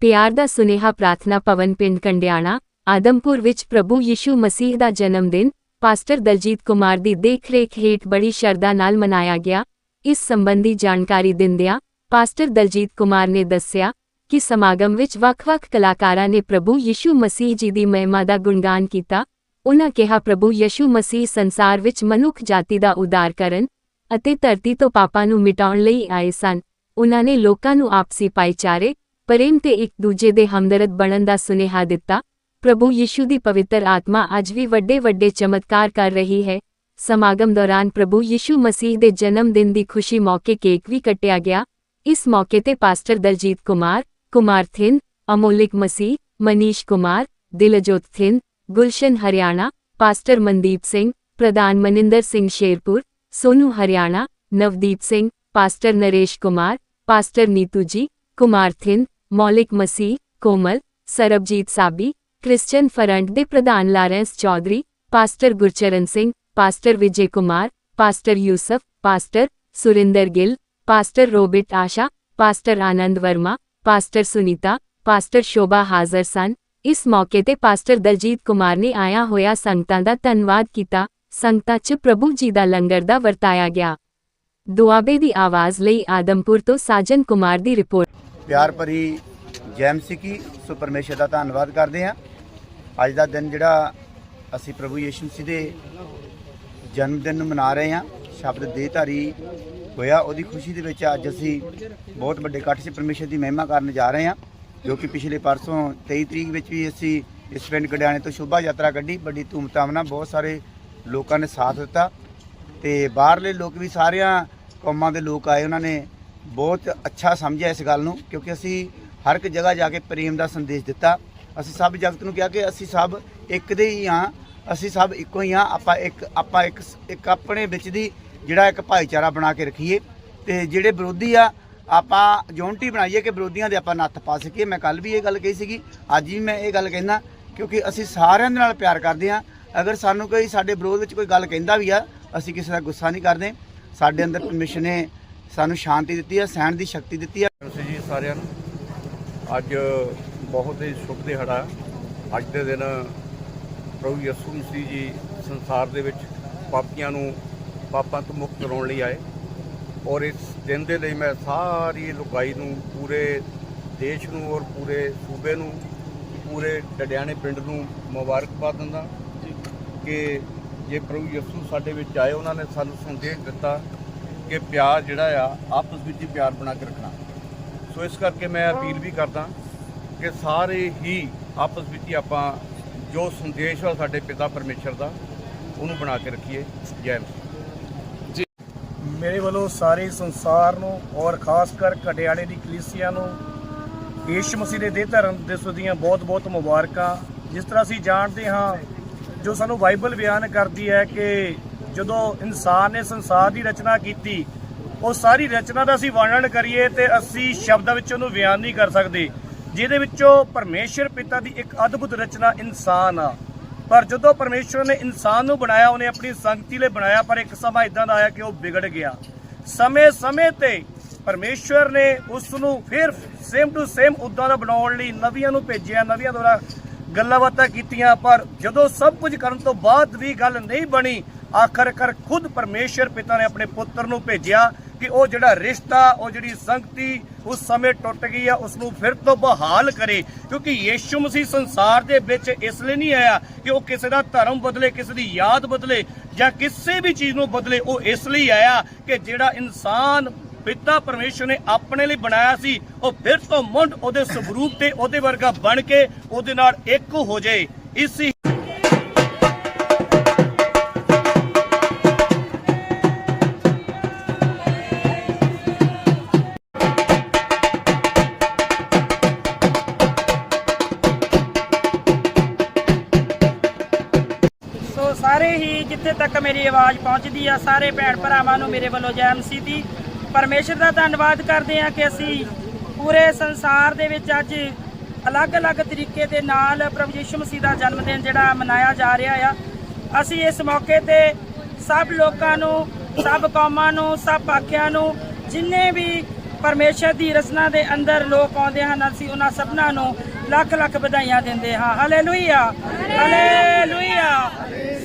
ਪਿਆਰ ਦਾ ਸੁਨੇਹਾ ਪ੍ਰਾਰਥਨਾ ਭਵਨ ਪਿੰਡ ਕੰਡਿਆਣਾ, ਆਦਮਪੁਰ ਵਿੱਚ ਪ੍ਰਭੂ ਯਿਸ਼ੂ ਮਸੀਹ ਦਾ ਜਨਮ ਦਿਨ, ਪਾਸਟਰ ਦਲਜੀਤ ਕੁਮਾਰ ਦੀ ਦੇਖਰੇਖ ਹੇਠ ਬੜੀ ਸ਼ਰਧਾ ਨਾਲ ਮਨਾਇਆ ਗਿਆ। ਇਸ ਸੰਬੰਧੀ ਜਾਣਕਾਰੀ ਦਿੰਦਿਆਂ ਪਾਸਟਰ ਦਲਜੀਤ ਕੁਮਾਰ ਨੇ ਦੱਸਿਆ ਕਿ ਸਮਾਗਮ ਵਿੱਚ ਵੱਖ-ਵੱਖ ਕਲਾਕਾਰਾਂ ਨੇ ਪ੍ਰਭੂ ਯਿਸ਼ੂ ਮਸੀਹ ਜੀ ਦੀ ਮਹਿਮਾ ਦਾ ਗੁਣਗਾਨ ਕੀਤਾ। ਉਨ੍ਹਾਂ ਕਿਹਾ, ਪ੍ਰਭੂ ਯਿਸ਼ੂ ਮਸੀਹ ਸੰਸਾਰ ਵਿੱਚ ਮਨੁੱਖ ਜਾਤੀ ਦਾ ਉਦਾਰ ਕਰਨ ਅਤੇ ਧਰਤੀ ਤੋਂ ਪਾਪਾਂ ਨੂੰ ਮਿਟਾਉਣ ਲਈ ਆਏ ਸਨ। ਉਨ੍ਹਾਂ ਨੇ ਲੋਕਾਂ ਨੂੰ ਆਪਸੀ ਭਾਈਚਾਰੇ ਪ੍ਰੇਮ ਤੇ ਇੱਕ ਦੂਜੇ ਦੇ ਹਮਦਰਦ ਬਣਨ ਦਾ ਸੁਨੇਹਾ ਦਿੱਤਾ ਪ੍ਰਭੂ ਯਿਸ਼ੂ ਦੀ ਪਵਿੱਤਰ ਆਤਮਾ ਅੱਜ ਵੀ ਵੱਡੇ ਵੱਡੇ ਚਮਤਕਾਰ ਕਰ ਰਹੀ ਹੈ ਸਮਾਗਮ ਦੌਰਾਨ ਪ੍ਰਭੂ ਯਿਸ਼ੂ ਮਸੀਹ ਦੇ ਜਨਮ ਦਿਨ ਦੀ ਖੁਸ਼ੀ ਮੌਕੇ ਕੇਕ ਵੀ ਕੱਟਿਆ ਗਿਆ ਇਸ ਮੌਕੇ ਤੇ ਪਾਸਟਰ ਦਲਜੀਤ ਕੁਮਾਰ ਕੁਮਾਰ ਥਿੰਦ ਅਮੋਲਿਕ ਮਸੀਹ ਮਨੀਸ਼ ਕੁਮਾਰ ਦਿਲਜੋਤ ਥਿੰਦ ਗੁਲਸ਼ਨ ਹਰਿਆਣਾ ਪਾਸਟਰ ਮਨਦੀਪ ਸਿੰਘ ਪ੍ਰਧਾਨ Maninder Singh Sherpur Sonu Haryana Navdeep Singh pastor Naresh Kumar pastor Neetu ji Kumar Thind Maulik Masih, Komal, Sarabjeet Sabi Christian Front ਦੇ ਪ੍ਰਧਾਨ Lawrence Chaudhary, pastor Gurcharan Singh, pastor Vijay Kumar, pastor Yusuf, pastor Surinder Gill, pastor Robert Asha, pastor Anand Verma, pastor Sunita, pastor Shobha ਹਾਜ਼ਰ ਸਨ। ਇਸ ਮੌਕੇ ਤੇ pastor Daljit Kumar ਨੇ ਆਇਆ ਹੋਇਆ ਸੰਗਤਾਂ ਦਾ ਧੰਨਵਾਦ ਕੀਤਾ। ਸੰਗਤਾਂ 'ਚ ਪ੍ਰਭੂ ਜੀ ਦਾ ਲੰਗਰ ਦਾ ਵਰਤਾਇਆ ਗਿਆ। ਦੁਆਬੇ ਦੀ ਆਵਾਜ਼ ਲਈ ਆਦਮਪੁਰ ਤੋਂ ਸਾਜਨ ਕੁਮਾਰ ਦੀ ਰਿਪੋਰਟ। ਪਿਆਰ ਭਰੀ ਜੈਮ ਸਿੱਕੀ ਸੋ ਪਰਮੇਸ਼ਰ ਦਾ ਧੰਨਵਾਦ ਕਰਦੇ ਹਾਂ। ਅੱਜ ਦਾ ਦਿਨ ਜਿਹੜਾ ਅਸੀਂ ਪ੍ਰਭੂ ਯਿਸੂ ਮਸੀਹ ਦੇ ਜਨਮ ਦਿਨ ਨੂੰ ਮਨਾ ਰਹੇ ਹਾਂ, ਸ਼ਬਦ ਦੇਹਧਾਰੀ ਹੋਇਆ, ਉਹਦੀ ਖੁਸ਼ੀ ਦੇ ਵਿੱਚ ਅੱਜ ਅਸੀਂ ਬਹੁਤ ਵੱਡੇ ਇਕੱਠ 'ਚ ਪਰਮੇਸ਼ਰ ਦੀ ਮਹਿਮਾ ਕਰਨ ਜਾ ਰਹੇ ਹਾਂ, ਜੋ ਕਿ ਪਿਛਲੇ ਪਰਸੋਂ 23 ਤਰੀਕ ਵਿੱਚ ਵੀ ਅਸੀਂ ਇਸ ਪਿੰਡ ਗੜਿਆਣੇ ਤੋਂ ਸ਼ੋਭਾ ਯਾਤਰਾ ਕੱਢੀ, ਵੱਡੀ ਧੂਮਧਾਮ ਨਾਲ ਬਹੁਤ ਸਾਰੇ ਲੋਕਾਂ ਨੇ ਸਾਥ ਦਿੱਤਾ ਤੇ ਬਾਹਰਲੇ ਲੋਕ ਵੀ ਸਾਰਿਆਂ ਕੌਮਾਂ ਦੇ ਲੋਕ ਆਏ, ਉਹਨਾਂ ਨੇ ਬਹੁਤ ਅੱਛਾ ਸਮਝਿਆ ਇਸ ਗੱਲ ਨੂੰ, ਕਿਉਂਕਿ ਅਸੀਂ ਹਰ ਇੱਕ ਜਗ੍ਹਾ ਜਾ ਕੇ ਪ੍ਰੇਮ ਦਾ ਸੰਦੇਸ਼ ਦਿੱਤਾ। ਅਸੀਂ ਸਭ ਜਗਤ ਨੂੰ ਕਿਹਾ ਕਿ ਅਸੀਂ ਸਭ ਇੱਕ ਦੇ ਹੀ ਹਾਂ, ਅਸੀਂ ਸਭ ਇੱਕੋ ਹੀ ਹਾਂ, ਆਪਾਂ ਇੱਕ ਆਪਾਂ ਇੱਕ ਇੱਕ ਆਪਣੇ ਵਿੱਚ ਦੀ ਜਿਹੜਾ ਇੱਕ ਭਾਈਚਾਰਾ ਬਣਾ ਕੇ ਰੱਖੀਏ। ਤੇ ਜਿਹੜੇ ਵਿਰੋਧੀ ਆ, ਆਪਾਂ ਯੂਨਿਟੀ ਬਣਾਈਏ ਕਿ ਵਿਰੋਧੀਆਂ ਦੇ ਆਪਾਂ ਨੱਥ ਪਾ ਸਕੀਏ। ਮੈਂ ਕੱਲ ਵੀ ਇਹ ਗੱਲ ਕਹੀ ਸੀਗੀ, ਅੱਜ ਵੀ ਮੈਂ ਇਹ ਗੱਲ ਕਹਿਣਾ ਕਿਉਂਕਿ ਅਸੀਂ ਸਾਰਿਆਂ ਦੇ ਨਾਲ ਪਿਆਰ ਕਰਦੇ ਹਾਂ। ਅਗਰ ਸਾਨੂੰ ਕੋਈ ਸਾਡੇ ਵਿਰੋਧ ਵਿੱਚ ਕੋਈ ਗੱਲ ਕਹਿੰਦਾ ਵੀ ਆ, ਅਸੀਂ ਕਿਸੇ ਦਾ ਗੁੱਸਾ ਨਹੀਂ ਕਰਦੇ। ਸਾਡੇ ਅੰਦਰ ਪਰਮੇਸ਼ਰ ਨੇ ਸਾਨੂੰ ਸ਼ਾਂਤੀ ਦਿੱਤੀ ਹੈ ਸਹਿਣ ਦੀ ਸ਼ਕਤੀ ਦਿੱਤੀ ਹੈ ਨਮਸਤੇ ਜੀ ਸਾਰਿਆਂ ਨੂੰ ਅੱਜ ਬਹੁਤ ਹੀ ਸ਼ੁਭ ਦਿਹਾੜਾ ਅੱਜ ਦੇ ਦਿਨ ਪ੍ਰਭੂ ਯਿਸੂ ਮਸੀਹ ਜੀ ਸੰਸਾਰ ਦੇ ਵਿੱਚ ਪਾਪੀਆਂ ਨੂੰ ਪਾਪਾਂ ਤੋਂ ਮੁਕਤ ਕਰਾਉਣ ਲਈ ਆਏ। ਔਰ ਇਸ ਦਿਨ ਦੇ ਲਈ ਮੈਂ ਸਾਰੀ ਲੁਕਾਈ ਨੂੰ ਪੂਰੇ ਦੇਸ਼ ਨੂੰ ਔਰ ਪੂਰੇ ਸੂਬੇ ਨੂੰ ਪੂਰੇ ਡਡਿਆਣੇ ਪਿੰਡ ਨੂੰ ਮੁਬਾਰਕਬਾਦ ਦਿੰਦਾ। ਕਿ ਜੇ ਪ੍ਰਭੂ ਯਿਸੂ ਸਾਡੇ ਵਿੱਚ ਆਏ ਉਹਨਾਂ ਨੇ ਸਾਨੂੰ ਸੰਦੇਸ਼ ਦਿੱਤਾ ਕਿ ਪਿਆਰ ਜਿਹੜਾ ਆ, ਆਪਸ ਵਿੱਚ ਹੀ ਪਿਆਰ ਬਣਾ ਕੇ ਰੱਖਣਾ। ਸੋ ਇਸ ਕਰਕੇ ਮੈਂ ਅਪੀਲ ਵੀ ਕਰਦਾ ਕਿ ਸਾਰੇ ਹੀ ਆਪਸ ਵਿੱਚ ਹੀ ਆਪਾਂ ਜੋ ਸੰਦੇਸ਼ ਆ ਸਾਡੇ ਪਿਤਾ ਪਰਮੇਸ਼ਰ ਦਾ, ਉਹਨੂੰ ਬਣਾ ਕੇ ਰੱਖੀਏ। ਜੈ ਜੀ। ਮੇਰੇ ਵੱਲੋਂ ਸਾਰੇ ਸੰਸਾਰ ਨੂੰ ਔਰ ਖਾਸ ਕਰ ਕਟਿਆਲੇ ਦੀ ਕਲੀਸਿਆ ਨੂੰ ਯੀਸ਼ੂ ਮਸੀਹ ਦੇ ਦੇਹ ਧਰਮ ਦਿਵਸ ਦੀਆਂ ਬਹੁਤ-ਬਹੁਤ ਮੁਬਾਰਕਾਂ। ਜਿਸ ਤਰ੍ਹਾਂ ਅਸੀਂ ਜਾਣਦੇ ਹਾਂ, ਜੋ ਸਾਨੂੰ ਬਾਈਬਲ ਬਿਆਨ ਕਰਦੀ ਹੈ ਕਿ ਜਦੋਂ ਇਨਸਾਨ ਨੇ ਸੰਸਾਰ ਦੀ ਰਚਨਾ ਕੀਤੀ, ਉਹ ਸਾਰੀ ਰਚਨਾ ਦਾ ਅਸੀਂ ਵਰਣਨ ਕਰੀਏ ਤੇ ਅਸੀਂ ਸ਼ਬਦਾਂ ਵਿੱਚ ਉਹਨੂੰ ਬਿਆਨ ਨਹੀਂ ਕਰ ਸਕਦੇ, ਜਿਹਦੇ ਵਿੱਚੋਂ ਪਰਮੇਸ਼ਰ ਪਿਤਾ ਦੀ ਇੱਕ ਅਦਭੁਤ ਰਚਨਾ ਇਨਸਾਨ ਆ। ਪਰ ਜਦੋਂ ਪਰਮੇਸ਼ਵਰ ਨੇ ਇਨਸਾਨ ਨੂੰ ਬਣਾਇਆ, ਉਹਨੇ ਆਪਣੀ ਸੰਗਤੀ ਲਈ ਬਣਾਇਆ, ਪਰ ਇੱਕ ਸਮਾਂ ਇਦਾਂ ਦਾ ਆਇਆ ਕਿ ਉਹ ਵਿਗੜ ਗਿਆ। ਸਮੇਂ-ਸਮੇਂ ਤੇ ਪਰਮੇਸ਼ਵਰ ਨੇ ਉਸ ਨੂੰ ਫਿਰ ਸੇਮ ਟੂ ਸੇਮ ਉਦਾਂ ਦਾ ਬਣਾਉਣ ਲਈ ਨਵੀਆਂ ਨੂੰ ਭੇਜਿਆ, ਨਵੀਆਂ ਦੁਆਰਾ ਗੱਲਾਂ ਬਾਤਾਂ ਕੀਤੀਆਂ, ਪਰ ਜਦੋਂ ਸਭ ਕੁਝ ਕਰਨ ਤੋਂ ਬਾਅਦ ਵੀ ਗੱਲ ਨਹੀਂ ਬਣੀ ਆਖਰਕਾਰ ਖੁਦ ਪਰਮੇਸ਼ਵਰ ਪਿਤਾ ਨੇ ਆਪਣੇ ਪੁੱਤਰ ਨੂੰ ਭੇਜਿਆ ਕਿ ਉਹ ਜਿਹੜਾ ਰਿਸ਼ਤਾ, ਉਹ ਜਿਹੜੀ ਸੰਗਤੀ ਉਸ ਸਮੇਂ ਟੁੱਟ ਗਈ ਆ ਉਸ ਨੂੰ ਫਿਰ ਤੋਂ ਬਹਾਲ ਕਰੇ। ਕਿਉਂਕਿ ਯੀਸ਼ੂ ਮਸੀਹ ਸੰਸਾਰ ਦੇ ਵਿੱਚ ਇਸ ਲਈ ਨਹੀਂ ਆਇਆ ਕਿ ਉਹ ਕਿਸੇ ਦਾ ਧਰਮ ਬਦਲੇ, ਕਿਸੇ ਦੀ ਯਾਦ ਬਦਲੇ ਜਾਂ ਕਿਸੇ ਵੀ ਚੀਜ਼ ਨੂੰ ਬਦਲੇ, ਉਹ ਇਸ ਲਈ ਆਇਆ ਕਿ ਜਿਹੜਾ ਇਨਸਾਨ ਪਿਤਾ ਪਰਮੇਸ਼ਰ ਨੇ ਆਪਣੇ ਲਈ ਬਣਾਇਆ ਸੀ, ਉਹ ਫਿਰ ਤੋਂ ਮੁੰਡ ਉਹਦੇ ਸਵਰੂਪ ਤੇ ਉਹਦੇ ਵਰਗਾ ਬਣ ਕੇ ਉਹਦੇ ਨਾਲ ਇੱਕ ਹੋ ਜਾਏ। ਇਸੇ ਜਿੱਥੇ ਤੱਕ ਮੇਰੀ ਆਵਾਜ਼ ਪਹੁੰਚਦੀ ਆ, ਸਾਰੇ ਭੈਣ ਭਰਾਵਾਂ ਨੂੰ ਮੇਰੇ ਵੱਲੋਂ ਜੈ ਮਸੀਹ ਦੀ ਪਰਮੇਸ਼ਰ ਦਾ ਧੰਨਵਾਦ ਕਰਦੇ ਆ ਕਿ ਅਸੀਂ ਪੂਰੇ ਸੰਸਾਰ ਦੇ ਵਿੱਚ ਅੱਜ ਅਲੱਗ-ਅਲੱਗ ਤਰੀਕੇ ਦੇ ਨਾਲ ਪ੍ਰਭੂ ਯਿਸੂ ਮਸੀਹ ਦਾ ਜਨਮ ਦਿਨ ਜਿਹੜਾ ਮਨਾਇਆ ਜਾ ਰਿਹਾ ਆ। ਅਸੀਂ ਇਸ ਮੌਕੇ ਤੇ ਸਭ ਲੋਕਾਂ ਨੂੰ, ਸਭ ਕੌਮਾਂ ਨੂੰ, ਸਭ ਪਾਕਿਆਂ ਨੂੰ, ਜਿੰਨੇ ਵੀ ਪਰਮੇਸ਼ਰ ਦੀ ਰਚਨਾ ਦੇ ਅੰਦਰ ਲੋਕ ਆਉਂਦੇ ਹਨ, ਅਸੀਂ ਉਹਨਾਂ ਸਭਨਾਂ ਨੂੰ ਲੱਖ ਲੱਖ ਵਧਾਈਆਂ ਦਿੰਦੇ ਹਾਂ। ਹਾਲੇਲੂਇਆ ਹਾਲੇਲੂਇਆ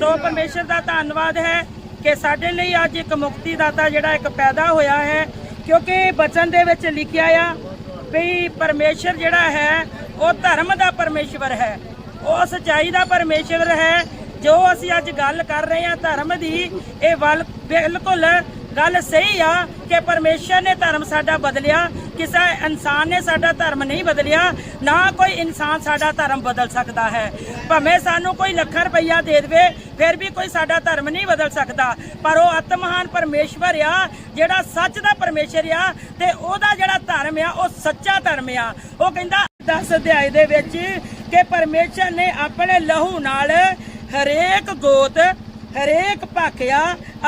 ਸੋ ਪਰਮੇਸ਼ਰ ਦਾ ਧੰਨਵਾਦ ਹੈ ਕਿ ਸਾਡੇ ਲਈ ਅੱਜ ਇੱਕ ਮੁਕਤੀ ਦਾਤਾ ਜਿਹੜਾ ਇੱਕ ਪੈਦਾ ਹੋਇਆ ਹੈ, ਕਿਉਂਕਿ ਬਚਨ ਦੇ ਵਿੱਚ ਲਿਖਿਆ ਆ ਵੀ ਪਰਮੇਸ਼ਰ ਜਿਹੜਾ ਹੈ, ਉਹ ਧਰਮ ਦਾ ਪਰਮੇਸ਼ਵਰ ਹੈ। ਉਹ ਸਚਾਈ ਦਾ ਪਰਮੇਸ਼ਵਰ ਹੈ। ਜੋ ਅਸੀਂ ਅੱਜ ਗੱਲ ਕਰ ਰਹੇ ਹਾਂ ਧਰਮ ਦੀ, ਇਹ ਵੱਲ ਬਿਲਕੁਲ ਗੱਲ ਸਹੀ ਆ ਕਿ ਪਰਮੇਸ਼ਰ ਨੇ ਧਰਮ ਸਾਡਾ ਬਦਲਿਆ, ਕਿਸੇ ਇਨਸਾਨ ਨੇ ਸਾਡਾ ਧਰਮ ਨਹੀਂ ਬਦਲਿਆ, ਨਾ ਕੋਈ ਇਨਸਾਨ ਸਾਡਾ ਧਰਮ ਬਦਲ ਸਕਦਾ ਹੈ। ਭਾਵੇਂ ਸਾਨੂੰ ਕੋਈ ਲੱਖਾਂ ਰੁਪਈਆ ਦੇ ਦੇਵੇ, ਫਿਰ ਵੀ ਕੋਈ ਸਾਡਾ ਧਰਮ ਨਹੀਂ ਬਦਲ ਸਕਦਾ। ਪਰ ਉਹ ਆਤਮਹਾਨ ਪਰਮੇਸ਼ਵਰ ਆ, ਜਿਹੜਾ ਸੱਚ ਦਾ ਪਰਮੇਸ਼ਰ ਆ ਤੇ ਉਹਦਾ ਜਿਹੜਾ ਧਰਮ ਆ, ਉਹ ਸੱਚਾ ਧਰਮ ਆ। ਉਹ ਕਹਿੰਦਾ 10 ਅਧਿਆਏ ਦੇ ਵਿੱਚ ਕਿ ਪਰਮੇਸ਼ਰ ਨੇ ਆਪਣੇ ਲਹੂ ਨਾਲ ਹਰੇਕ ਗੋਤ, ਹਰੇਕ ਭਾਖਿਆ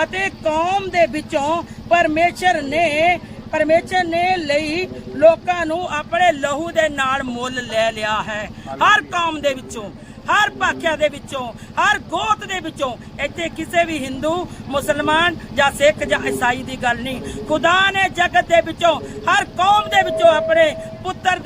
ਅਤੇ ਕੌਮ ਦੇ ਵਿੱਚੋਂ ਪਰਮੇਸ਼ਰ ਨੇ ਪਰਮੇਸ਼ਰ ਨੇ ਲਈ ਲੋਕਾਂ ਨੂੰ ਆਪਣੇ ਲਹੂ ਦੇ ਨਾਲ ਮੁੱਲ ਲੈ ਲਿਆ ਹੈ। ਹਰ ਕੌਮ ਦੇ ਵਿੱਚੋਂ ਹਰ ਭਾਖਿਆ ਦੇ ਵਿੱਚੋਂ ਹਰ ਗੋਤ ਦੇ ਵਿੱਚੋਂ ਇੱਥੇ ਕਿਸੇ ਵੀ ਹਿੰਦੂ ਮੁਸਲਮਾਨ ਜਾਂ ਸਿੱਖ ਜਾਂ ਈਸਾਈ ਦੀ ਗੱਲ ਨਹੀਂ। ਖੁਦਾ ਨੇ ਜਗਤ ਦੇ ਵਿੱਚੋਂ ਹਰ ਕੌਮ ਦੇ ਵਿੱਚੋਂ ਆਪਣੇ ਪੁੱਤਰ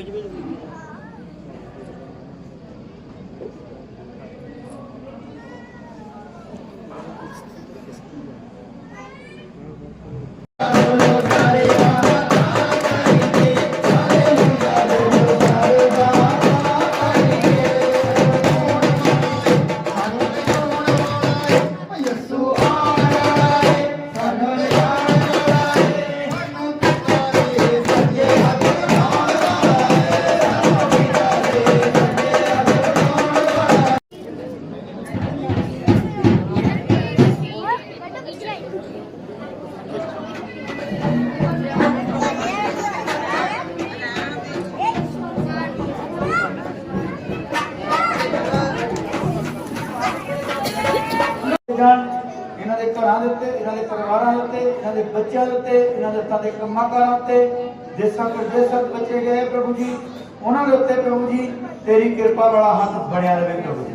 ਜਾਣ ਇਹਨਾਂ ਦੇ ਬੱਚਿਆਂ ਦੇ ਉੱਤੇ, ਇਹਨਾਂ ਦੇ ਹੱਥਾਂ ਦੇ ਕੰਮਾਂ ਕਾਰਾਂ ਉੱਤੇ, ਦੇਸਾਂ ਪ੍ਰਦੇਸਾਂ ਤੋਂ ਬੱਚੇ ਗਏ ਪ੍ਰਭੂ ਜੀ, ਉਹਨਾਂ ਦੇ ਉੱਤੇ ਪ੍ਰਭੂ ਜੀ, ਤੇਰੀ ਕਿਰਪਾ ਵਾਲਾ ਹੱਥ ਬਣਿਆ ਰਹੇ ਪ੍ਰਭੂ ਜੀ।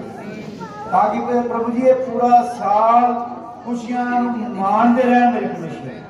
ਤਾਂ ਕਿ ਪ੍ਰਭੂ ਜੀ ਇਹ ਪੂਰਾ ਸਾਲ ਖੁਸ਼ੀਆਂ ਨੂੰ ਮਾਣਦੇ ਰਹਿਣ ਮੇਰੇ ਪਰਮੇਸ਼ਰ।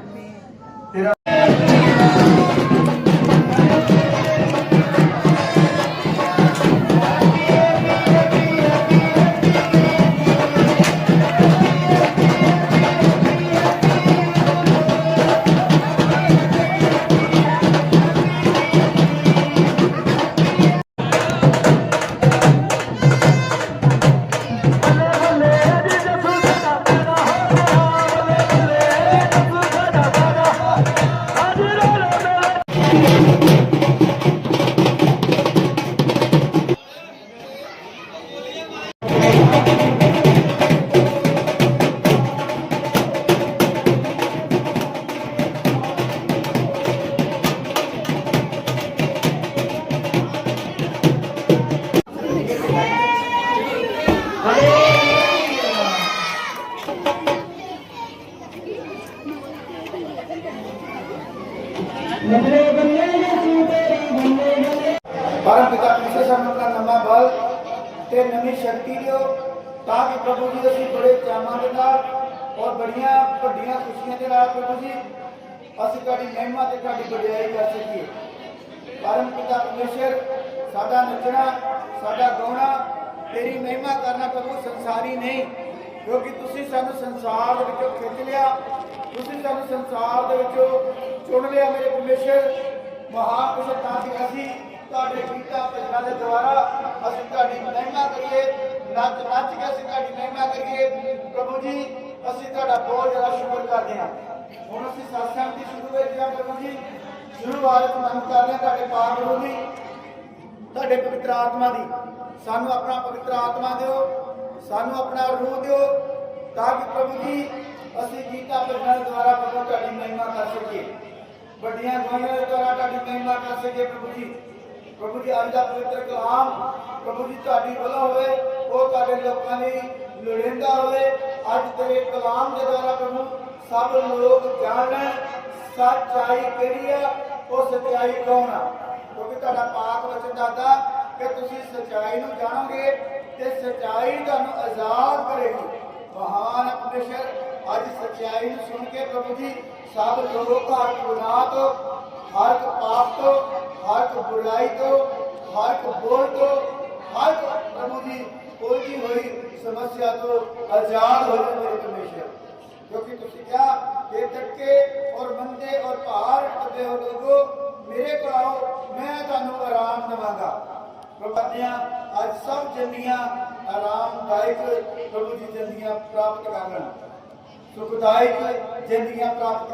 ਪਰਮ ਪਿਤਾ ਪਰਮੇਸ਼ਰ ਸਾਨੂੰ ਆਪਣਾ ਨਵਾਂ ਬਲ ਤੇ ਨਵੀਂ ਸ਼ਕਤੀ ਦਿਓ, ਤਾਂ ਕਿ ਪ੍ਰਭੂ ਜੀ ਅਸੀਂ ਬੜੇ ਚਾਵਾਂ ਦੇ ਨਾਲ ਔਰ ਬੜੀਆਂ ਵੱਡੀਆਂ ਖੁਸ਼ੀਆਂ ਦੇ ਨਾਲ ਪ੍ਰਭੂ ਜੀ, ਅਸੀਂ ਤੁਹਾਡੀ ਮਹਿਮਾ ਤੇ ਤੁਹਾਡੀ ਵਡਿਆਈ ਕਰ ਸਕੀਏ। ਪਰਮ ਪਿਤਾ ਪਰਮੇਸ਼ਰ, ਸਾਡਾ ਨੱਚਣਾ, ਸਾਡਾ ਗਾਉਣਾ, ਤੇਰੀ ਮਹਿਮਾ ਕਰਨਾ ਪ੍ਰਭੂ ਸੰਸਾਰੀ ਨਹੀਂ, ਕਿਉਂਕਿ ਤੁਸੀਂ ਸਾਨੂੰ ਸੰਸਾਰ ਦੇ ਵਿੱਚੋਂ ਖਿੱਚ ਲਿਆ, ਤੁਸੀਂ ਸਾਨੂੰ ਸੰਸਾਰ ਦੇ ਵਿੱਚੋਂ ਚੁਣ ਲਿਆ ਮੇਰੇ ਪਰਮੇਸ਼ਰ। ਮਹਾਨ ਕੁਛ ਤਾਂ ਕਿ ਅਸੀਂ ਤੁਹਾਡੇ ਗੀਤਾਂ ਭਜਨਾਂ ਦੇ ਦੁਆਰਾ ਅਸੀਂ ਤੁਹਾਡੀ ਮਹਿਮਾ ਕਰੀਏ, ਨੱਚ ਨੱਚ ਕੇ ਅਸੀਂ ਤੁਹਾਡੀ ਮਹਿਮਾ ਕਰੀਏ। ਪ੍ਰਭੂ ਜੀ, ਅਸੀਂ ਤੁਹਾਡਾ ਬਹੁਤ ਜ਼ਿਆਦਾ ਸ਼ੁਕਰ ਕਰਦੇ ਹਾਂ। ਹੁਣ ਅਸੀਂ ਸਤਸੰਗ ਦੀ ਸ਼ੁਰੂ ਵਿੱਚ ਹਾਂ ਪ੍ਰਭੂ ਜੀ। ਸ਼ੁਰੂਆਤ ਮੰਨ ਕਰਦੇ ਹਾਂ ਤੁਹਾਡੇ ਪਾਕ ਨੂੰ ਦੀ ਤੁਹਾਡੇ ਪਵਿੱਤਰ ਆਤਮਾ ਦੀ। ਸਾਨੂੰ ਆਪਣਾ ਪਵਿੱਤਰ ਆਤਮਾ ਦਿਓ, ਸਾਨੂੰ ਆਪਣਾ ਰੂਹ ਦਿਓ, ਤਾਂ ਕਿ ਪ੍ਰਭੂ ਜੀ, ਅਸੀਂ ਗੀਤਾ ਭਜਨਾਂ ਦੇ ਦੁਆਰਾ ਪ੍ਰਭੂ ਤੁਹਾਡੀ ਮਹਿਮਾ ਕਰ ਸਕੀਏ। ਵੱਡੀਆਂ ਗਵਾਹੀਆਂ ਦੁਆਰਾ ਤੁਹਾਡੀ ਮਹਿਮਾ ਕਰ ਸਕੀਏ ਪ੍ਰਭੂ ਜੀ। ਪ੍ਰਭੂ ਜੀ ਅੱਜ ਦਾ ਪਵਿੱਤਰ ਕਲਾਮ, ਪ੍ਰਭੂ ਜੀ ਤੁਹਾਡੀ ਵੱਲੋਂ ਹੋਵੇ, ਉਹ ਤੁਹਾਡੇ ਲੋਕਾਂ ਲਈ ਲੋੜੀਂਦਾ ਹੋਵੇ। ਅੱਜ ਤੇਰੇ ਕਲਾਮ ਦੇ ਦੁਆਰਾ ਪ੍ਰਭੂ ਸਭ ਲੋਕ ਜਾਣਨ ਸੱਚਾਈ ਕਿਹੜੀ ਆ, ਉਹ ਸੱਚਾਈ ਕੌਣ ਆ? ਕਿਉਂਕਿ ਤੁਹਾਡਾ ਪਾਕ ਵਚਨ ਦੱਸਦਾ ਕਿ ਤੁਸੀਂ ਸੱਚਾਈ ਨੂੰ ਜਾਣੋਗੇ ਤੇ ਸੱਚਾਈ ਤੁਹਾਨੂੰ ਆਜ਼ਾਦ ਕਰੇਗੀ। ਮਹਾਨ ਪਰਮੇਸ਼ਰ, ਅੱਜ ਸੱਚਾਈ ਨੂੰ ਸੁਣ ਕੇ ਪ੍ਰਭੂ ਜੀ ਸਭ ਲੋਕ ਹਰ ਗੁਨਾਹ ਤੋਂ ਹਰ ਪਾਪ ਤੋਂ ਹਰ ਇੱਕ ਬੁਰਾਈ ਤੋਂ, ਹਰ ਇੱਕ ਬੋਲ ਤੋਂ, ਹਰ ਇੱਕ ਪ੍ਰਭੂ ਜੀ ਉਲਝੀ ਹੋਈ ਸਮੱਸਿਆ ਤੋਂ ਆਜ਼ਾਦ ਹੋ ਜਾਣ ਮੇਰੇ ਪਰਮੇਸ਼ਰ। ਕਿਉਂਕਿ ਤੁਸੀਂ ਕਿਹਾ ਕਿ ਟੱਕੇ ਔਰ ਮੰਦੇ ਔਰ ਭਾਰ ਟੱਕੇ ਹੋ ਲੋਗੋ ਮੇਰੇ ਕੋਲ ਆਓ, ਮੈਂ ਤੁਹਾਨੂੰ ਆਰਾਮ ਦੇਵਾਂਗਾ। ਪ੍ਰਭਾਤਿਆਂ ਅੱਜ ਸਭ ਜੰਦੀਆਂ ਆਰਾਮਦਾਇਕ ਪ੍ਰਭੂ ਜੀ ਜੰਦੀਆਂ ਪ੍ਰਾਪਤ ਕਰਨ। ਸੁਖਦਾਇਕ ਜ਼ਿੰਦਗੀਆਂ ਪ੍ਰਾਪਤ